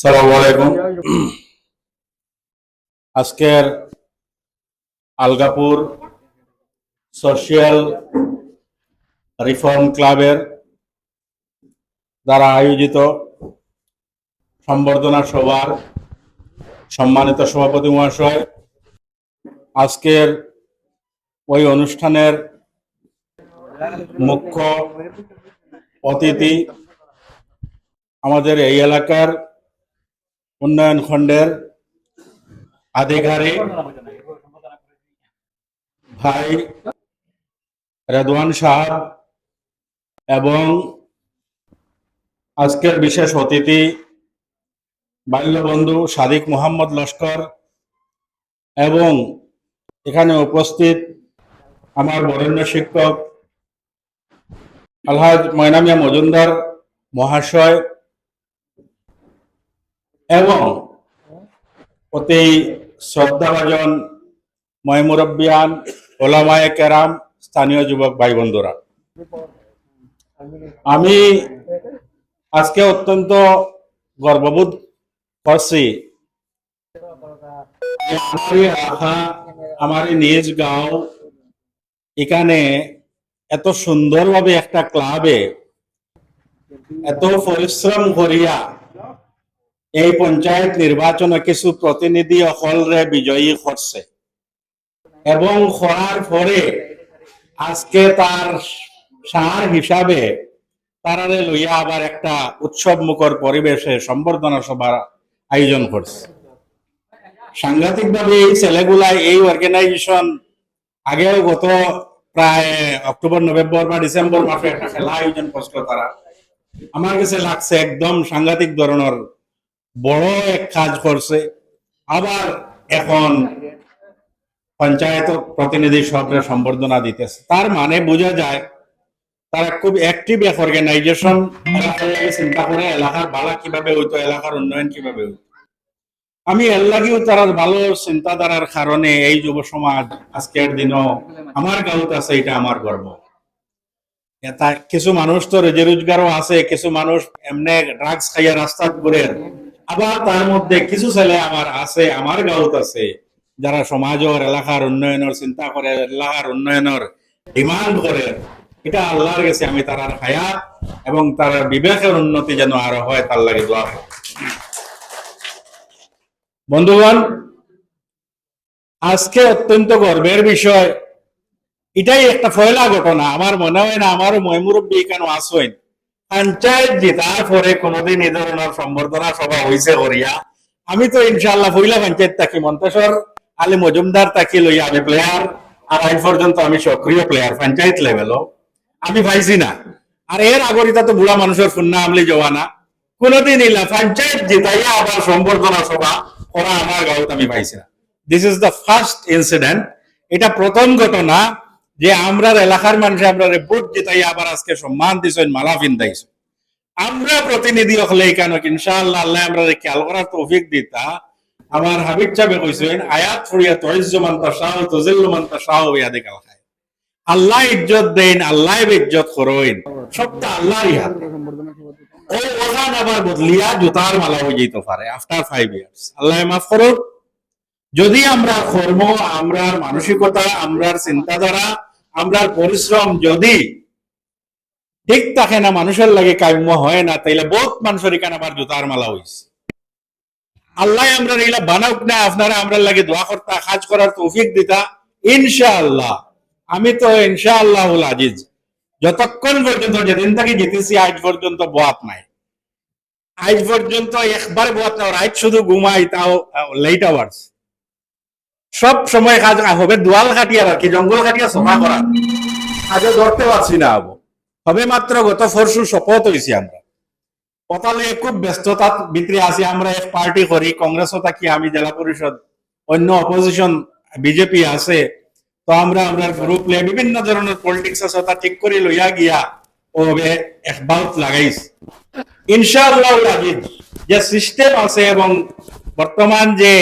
সালাম আলাইকুম। আজকের আলগাপুর সোশিয়াল রিফর্ম ক্লাবের দ্বারা আয়োজিত সম্বর্ধনা সভার সম্মানিত সভাপতি মহাশয়, আজকের ওই অনুষ্ঠানের মুখ্য অতিথি আমাদের এই এলাকার উন্নয়ন খণ্ডের আধিকারিক ভাই রেদওয়ান সাহেব এবং আজকের বিশেষ অতিথি বাল্যবন্ধু সাদিক মোহাম্মদ লস্কর এবং এখানে উপস্থিত আমার বরেণ্য শিক্ষক আলহাজ ময়নামিয়া মজুমদার মহাশয় এবং অতি শ্রদ্ধাভাজন ময়মুরব্বিয়ান ওলামায়ে কেরাম স্থানীয় যুবক ভাই বন্ধুরা আমি আজকে অত্যন্ত গর্ববোধ করছি আমার নিজ গাঁও এখানে এত সুন্দরভাবে একটা ক্লাবে এত পরিশ্রম করিয়া এই পঞ্চায়েত নির্বাচনে কিছু প্রতিনিধি অকলরে বিজয়ী করছে। এবং করার পরে আজকে তার সার হিসাবে তারারে লইয়া আবার একটা উৎসব মুখর পরিবেশে সম্বর্ধনা সভার আয়োজন করছে। সাংঘাতিক ভাবে এই ছেলেগুলা এই অর্গানাইজেশন আগেও গত প্রায় অক্টোবর, নভেম্বর বা ডিসেম্বর মাসে একটা খেলা আয়োজন করছিল তারা। আমার কাছে লাগছে একদম সাংঘাতিক ধরনের বড় এক কাজ করছে। আবার এখন পঞ্চায়েত প্রতিনিধি সবরে সম্বর্ধনা দিতেছে। তার মানে বোঝা যায়, তারা খুব অ্যাক্টিভ এক অর্গানাইজেশন চিন্তা করে এলাকার ভালো কীভাবে হইতো, এলাকার উন্নয়ন কীভাবে হইতো। আমি এর লাগেও তার ভালো চিন্তাধারার কারণে এই যুব সমাজ আজকের দিনও আমার গাঁত আছে, এটা আমার গর্ব। কিছু মানুষ তো রেজে রোজগারও আছে, কিছু মানুষ এমনি ড্রাগস খাইয়া রাস্তা ঘুরে আবার তার মধ্যে কিছু ছেলে আমার আছে, আমার গাঁত আছে, যারা সমাজের এলাকার উন্নয়নের চিন্তা করে এলাকার উন্নয়নের ডিমান্ড করে এটা আল্লাহর কাছে আমি তার হায়াত এবং তার বিবেকের উন্নতি যেন আরও হয় তার লাগে দোয়া। বন্ধুগণ, আজকে অত্যন্ত গর্বের বিষয়। এটাই একটা ফয়লা ঘটনা। আমার মনে হয় না আমারও ময়মুরব্বী কেন আসেন পঞ্চায়েত জেতার পরে কোনোদিন এই ধরনের সম্বর্ধনা সভা হয়েছে করিয়া, আমি তো ইনশাল্লাহ পহিলা পঞ্চায়েত থাকি, মন্তেশ্বর আলী মজুমদার থাকি লইয়া আমি প্লেয়ার আর আজ পর্যন্ত আমি সক্রিয় প্লেয়ার পঞ্চায়েত লেভেলও আমি পাইছি না। আর এর আগরিতা তো বুড়া মানুষের ফুন্না আমলি জওয়ানা কোনোদিন ইলা পঞ্চায়েত জিতাইয়া আবার সম্বর্ধনা সভা করা আমার গাঁত আমি পাইছি না। This is the first incident এটা প্রথম ঘটনা যে আমরা এলাকার মানুষ আমরা ভোট জিতাইয়া আবার আজকে সম্মান দিছেন, মালা ফিন্দাইছে আমরা প্রতিনিধি হলে কেন ইনশাআল্লাহ, আল্লাহ আমরা খেয়াল করার তৌফিক দিতা আমার হাবিব চাবে কইছেন, আয়াত ফুরিয়া তইজ্জু মান তাশাউ তুজিল্লু মান তাশাউ ইয়াদি কাল খায় আল্লাহ ইজ্জত দেন, আল্লাহ ইজ্জত করইন সবটা আল্লাহর হাতে। ওই ওখান আবার বদলিয়া জুতার মালা হয়ে যেতে পারে আফটার ফাইভ ইয়ার্স আল্লাহ মাফ করুক। যদি আমরা কর্ম, আমরার মানসিকতা, আমরার চিন্তাধারা, আমরার পরিশ্রম যদি ঠিক থাকে না, মানুষের লাগে কাম্য হয় না, তাইলে বহুত মানুষের এখানে আবার জুতার মালা হয়েছে আল্লাহ আমরা এইলা বানাউক না, আপনারা আমরা লাগে দোয়া করতা কাজ করার তৌফিক দিতা, ইনশাআল্লাহ। আমি তো ইনশাআল্লাহ আজিজ, যতক্ষণ পর্যন্ত যেদিন থেকে জিতেছি আজ পর্যন্ত বোয়াত নাই। আজ পর্যন্ত একবার বোয়াত নাই আজ শুধু ঘুমাই, তাও লেট আওয়ার্স সব সময় কাজ হবে দোয়াল কাটিয়া আর কি জঙ্গল কাটিয়া সফা করা। আগে ধরতে পারছি না আবু। হবে মাত্র গত ফরসু শপথ হয়েছি আমরা। কপালে খুব ব্যস্ততা ভিতরে আছি আমরা এক পার্টি করি কংগ্রেসও থাকি আমি জেলা পরিষদ অন্য অপোজিশন বিজেপি আছে। তো আমরা আমরা গ্রুপ লে বিভিন্ন ধরনের পলিটিক্স আছে তা ঠিক করে লইয়া গিয়া ও একবাউট লাগাইছ। ইনশাআল্লাহ আজিজ যে সিস্টেম আছে এবং বর্তমান যে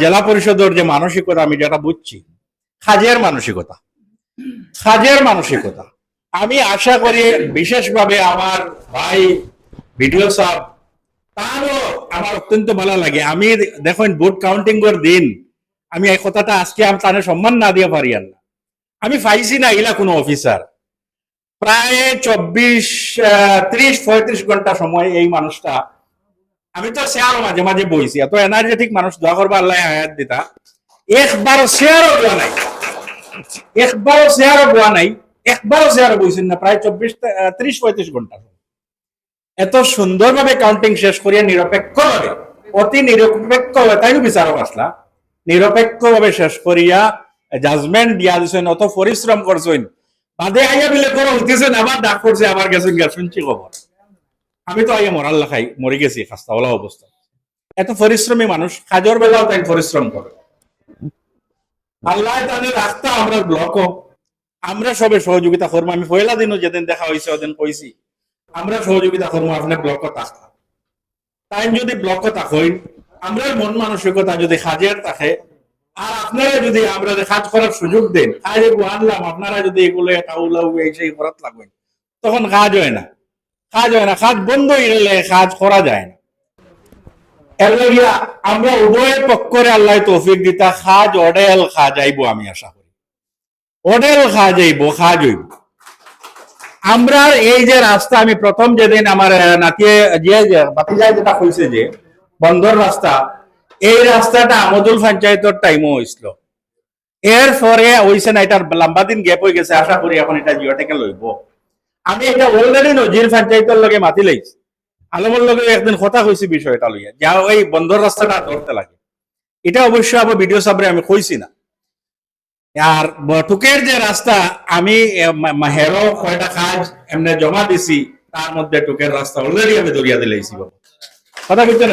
জেলা পরিষদের যে মানসিকতা, আমি যেটা বুঝছি কাজের মানসিকতা। কাজের মানসিকতা। আমি আশা করি বিশেষভাবে আমার ভাই ভিডিও সাহেব, তারও আমার অত্যন্ত ভালো লাগে। আমি দেখুন, ভোট কাউন্টিং এর দিন, আমি এই কথাটা আজকে আমি তাদের সম্মান না দিয়ে পারি না। আমি পাইছি না ইলা কোনো অফিসার। প্রায় চব্বিশ ত্রিশ, পঁয়ত্রিশ ঘণ্টা সময় এই মানুষটা আমি তো শেয়ারও মাঝে মাঝে বইছি। এত এনার্জেটিক মানুষ দোয়া করবা, আল্লাহ হায়াত দিতা। একবারও শেয়ারও দেওয়া নাই। একবারও শেয়ারও দেওয়া নাই। একবারও শেয়ারও বইছেন না, প্রায় চব্বিশ ত্রিশ, পঁয়ত্রিশ ঘণ্টা। এত সুন্দরভাবে কাউন্টিং শেষ করিয়া নিরপেক্ষ ভাবে অতি নিরপেক্ষ তাইও বিচারক আসলা? নিরপেক্ষ ভাবে শেষ করিয়া জাজমেন্ট দিয়া দিছেন, অত পরিশ্রম করছেন। বাদে আইয়া বিলে করে উঠিছেন আবার ডাক করছে, আবার গেছেন গা শুনছি খবর? আমি তো আইয়া মরার লেখাই মরে গেছি খাস্তাওয়ালা অবস্থা। এত পরিশ্রমী মানুষ কাজর বেলাও তাই পরিশ্রম করে। আল্লাহ তাদের রাস্তা আমরা ব্লক আমরা সবে সহযোগিতা করব। আমি পয়লা দিনও যেদিন দেখা হয়েছে, ওদিন কইছি, আমরা সহযোগিতা করব আপনার ব্লক থাকা। তাই যদি ব্লক থাকেন আমরা মন মানসিকতা যদি কাজের থাকে, আর আপনারা যদি আমরা কাজ করার সুযোগ দেন, কাজ আনলাম আপনারা যদি এগুলো টাউলা এই সেই করাত লাগবেন তখন কাজ হয় না। কাজ হয় না, কাজ বন্ধ হয়ে গেলে কাজ করা যায় না। এর আমরা উভয় পক্ষরে আল্লাহ তৌফিক দিতা অডেল আমি আশা করি। অডেল যাইব আমরা এই যে রাস্তা, আমি প্রথম যেদিন আমার নাতিয়ে, যে বাতিজায় যেটা কইছে যে বন্দর রাস্তা, এই রাস্তাটা আমদুল পঞ্চায়েতের টাইমও হয়েছিল এর পরে হইছে না, এটার লম্বা দিন গ্যাপ হয়ে গেছে, আশা করি এখন এটা জিওটেকে লইব আমি এটা অলরেডি নজির পঞ্চায়েতের লগে মাতি লাইছি আলমের লগে একদিন কথা কইছি বিষয়টা লইয়া যা ওই বন্দর রাস্তাটা ধরতে লাগে। এটা অবশ্য আবার ভিডিও সাবরে আমি কইছি না। আর বটুকের যে রাস্তা আমি হেরো কয়টা কাজ এমনি জমা দিছি তার মধ্যে টুকের রাস্তা অলরেডি আমি দরিয়া দিলাইছি বাবা। কথা বুঝছেন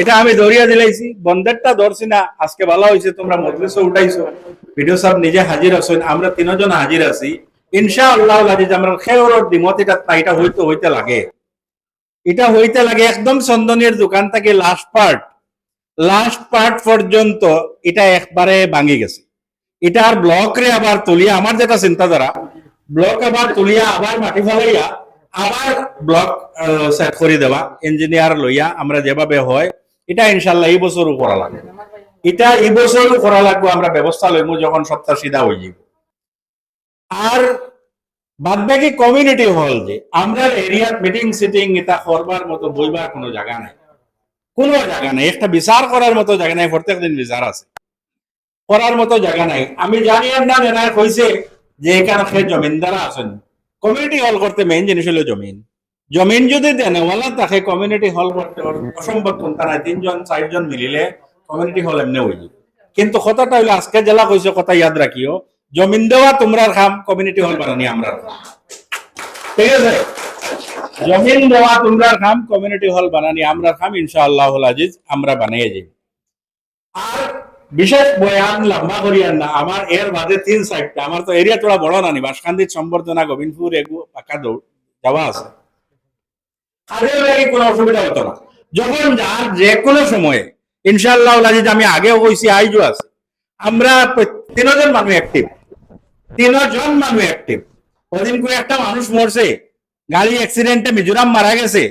এটা আমি দরিয়া দিলাইছি বন্ধেরটা ধরছি না, আজকে ভালো হয়েছে তোমরা মজলিসও উঠাইছো। ভিডিও সাহেব নিজে হাজির আছেন আমরা তিনজন হাজির আছি। দিমত এটা হইতে লাগে। এটা লাগে একদম দোকান এটা ভাঙি গেছে। এটা আবার তুলিয়া, আমার যেটা চিন্তাধারা, ব্লক আবার তুলিয়া, আবার মাটি ফেলাইয়া, আবার ব্লক করে দেওয়া ইঞ্জিনিয়ার লইয়া আমরা যেভাবে হয়, এটা ইনশাল্লাহ এই বছরও করা লাগবে এটা এই বছরও করা লাগবে, আমরা ব্যবস্থা লইমু, যখন সপ্তাহ সিধা হয়ে যাব আর বাদ বাকি কমিউনিটি হল যে আমরা এরিয়ার মিটিং সিটিং এটা করবার মতো বইবার কোনো জায়গা নাই। কোনো জায়গা নাই। একটা বিচার করার মতো জায়গা নাই, প্রত্যেক দিন বিচার আছে। করার মতো জায়গা নাই। আমি জানি না এনার কইছে যে এখানে সে জমিনদারা আছেন। কমিউনিটি হল করতে মেইন জিনিস হলো জমিন। জমিন যদি দেনেওয়ালা তাকে কমিউনিটি হল করতে অসম্ভব কোনটা নাই। তিনজন, চারজন মিলিলে কমিউনিটি হল এমনি যাবে কিন্তু কথাটা হইল, আজকে জেলা কইছে, কথা ইয়াদ রাখিও। জমিন দেওয়া, তোমরা খাম কমিউনিটি হল বানানি, আমরা ঠিক আছে? জমিন দেওয়া, তোমরা খাম কমিউনিটি হল বানানি, আমরা খাম ইনশাআল্লাহ আজিজ, আমরা বানিয়ে যাই আর বিশেষ বয়ান লম্বা করিয়ান না, আমার এর মাঝে তিন সাইডটা, আমার তো এরিয়া তোরা বড় না নি বাসকান্দির সম্বর্ধনা গোবিন্দপুর, এগু, পাকা দৌড়, যাওয়া আছে। কোনো অসুবিধা হতো না। যখন যার যে কোনো সময়ে ইনশাআল্লাহ আজিজ, আমি আগেও কইছি, আইজও আছে। আমরা তিনজন মানুষ অ্যাক্টিভ তিনজন মানুষ অ্যাক্টিভ ওদিন করে একটা মানুষ মরছে। গাড়ি অ্যাক্সিডেন্টে মিজোরাম মারা গেছে।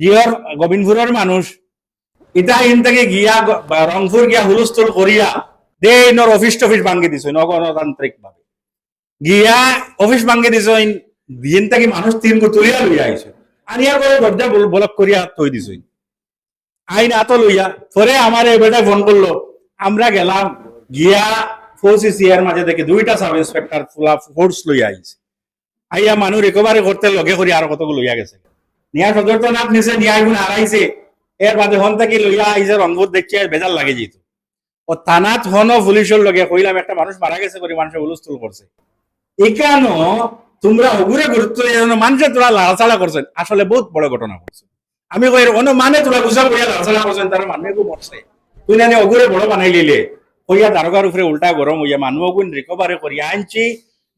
জিওর গোবিন্দপুরের মানুষ। ইটা ইন থেকে গিয়া রংপুর গিয়া হুলস্থুল করিয়া দে ইনর অফিস টফিস ভাঙ্গি দিছ অগণতান্ত্রিক ভাবে গিয়া অফিস ভাঙ্গি দিছ দিন থেকে মানুষ তিন তুলিয়া লইয়া আইছে। আনিয়া করে দরজা বল- ব্লক করিয়া থই দিছ। আইন আত লইয়া পরে আমার এই বেটা ফোন করল, আমরা গেলাম গিয়া সিয়ার মাঝে দুইটা সাব ইন্সপেক্টর ফুলা ফোর্স আইছে আইয়া মানুষ রিকভারি করতে লগে করি আর কতগুলো লইয়া গেছে নিয়া সদর তো নিছে, নিয়া আইগুন হারাইছে এর বাদে হন থেকে লইয়া আইছে দেখছে বেজাল লাগে যেত ও থানাত হন পুলিশের লগে কইলাম একটা মানুষ মারা গেছে করে মানুষের হুলস্থুল করছে এখানো তোমরা ওগুরে গুরুত্ব মানুষে তোরা লাড়াচাড়া করছেন আসলে বহুত বড় ঘটনা করছে আমি কই অন্য মানে তোরা গুছা করিয়া লাড়াচাড়া করছেন তার মানুষ মরছে তুই না ওগুরে বড় বানাই লিলে? কইয়া দারোগার উপরে উল্টা গরম হইয়া মানুষ গুণ রিকভারি করিয়া আনছি।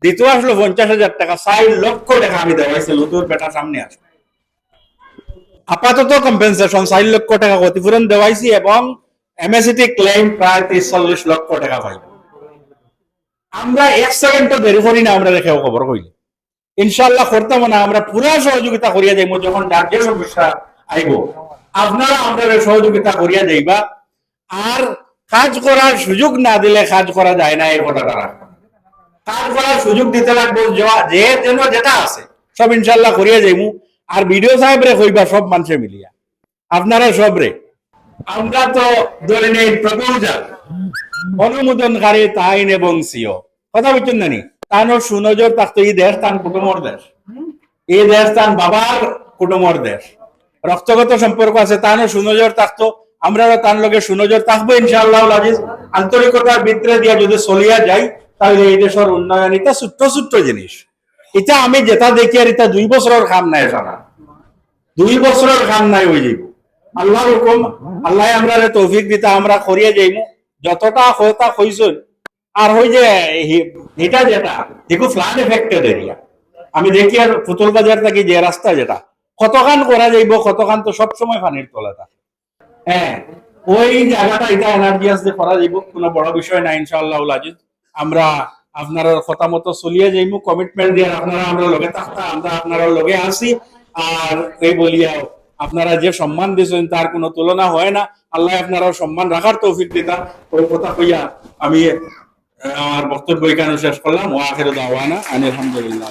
দিতে আসলো পঞ্চাশ হাজার টাকা, চার লক্ষ টাকা আমি দেওয়াইছিল তোর বেটা সামনে আসলো আপাতত কম্পেনসেশন চার লক্ষ টাকা ক্ষতিপূরণ দেওয়াইছি এবং এমএসিটি ক্লেম প্রায় ত্রিশ চল্লিশ লক্ষ টাকা পাইব। আমরা এক সেকেন্ড দেরি করি না, আমরা রেখেও খবর কইলে। ইনশাল্লাহ করতাম না, আমরা পুরা সহযোগিতা করিয়া যাইব, যখন যার যে সমস্যা আইব। আপনারা আপনারা সহযোগিতা করিয়া যাইবা। আর কাজ করার সুযোগ না দিলে কাজ করা যায় না এই কথাটা কাজ করার সুযোগ দিতে লাগবো, যে- যেন যেটা আছে, সব ইনশাল্লাহ করিয়া যাইমু। আর ভিডিও সাহেব রে কইবা, সব মানুষে মিলিয়া। আপনারা সব রে আমরা তো ধরে নেই প্রপোজাল। অনুমোদনকারী তাইন এবং সিও। কথা বলছেন নানি? তানো সুনজর থাকতো এই দেশ তান কুটুমর দেশ। এই দেশ তান বাবার কুটুমর দেশ। রক্তগত সম্পর্ক আছে তানো সুনজর থাকতো আমরা তার লগে সুনজর থাকব ইনশাআল্লাহ আজিজ। আন্তরিকতার ভিতরে দিয়া যদি চলিয়া যাই তাহলে এই দেশের উন্নয়ন এটা ছোট্ট ছোট্ট জিনিস। এটা আমি যেটা দেখি আর এটা দুই বছরের কাম নাই সারা। দুই বছরের কাম নাই হয়ে যাইব। আল্লাহ হুকুম, আল্লাহ আমরা তৌফিক দিতা, আমরা করিয়া যাইমু। যতটা হতা হইছই আর হই যে এটা যেটা দেখো ফ্লাড এফেক্টেড এরিয়া আমি দেখি আর পুতুল বাজার থেকে যে রাস্তা যেটা, কতখান করা যাইব, কতখান তো সবসময় পানির তলা থাকে হ্যাঁ ওই জায়গাটা এটা এনার্জি আসতে করা যাইব, কোনো বড় বিষয় না, ইনশাআল্লাহ আজিজ। আমরা আপনার কথা মতো চলিয়ে যাইমু কমিটমেন্ট দিয়ে আপনারা আমরা লগে আমরা আপনারা লগে আসি আর এই বলিয়া আপনারা যে সম্মান দিয়েছেন তার কোনো তুলনা হয় না। আল্লাহ আপনারা সম্মান রাখার তৌফিক দিতা ওই কথা কইয়া আমি আমার বক্তব্য এখানে শেষ করলাম। ও আখের দাওয়ানা আলহামদুলিল্লাহ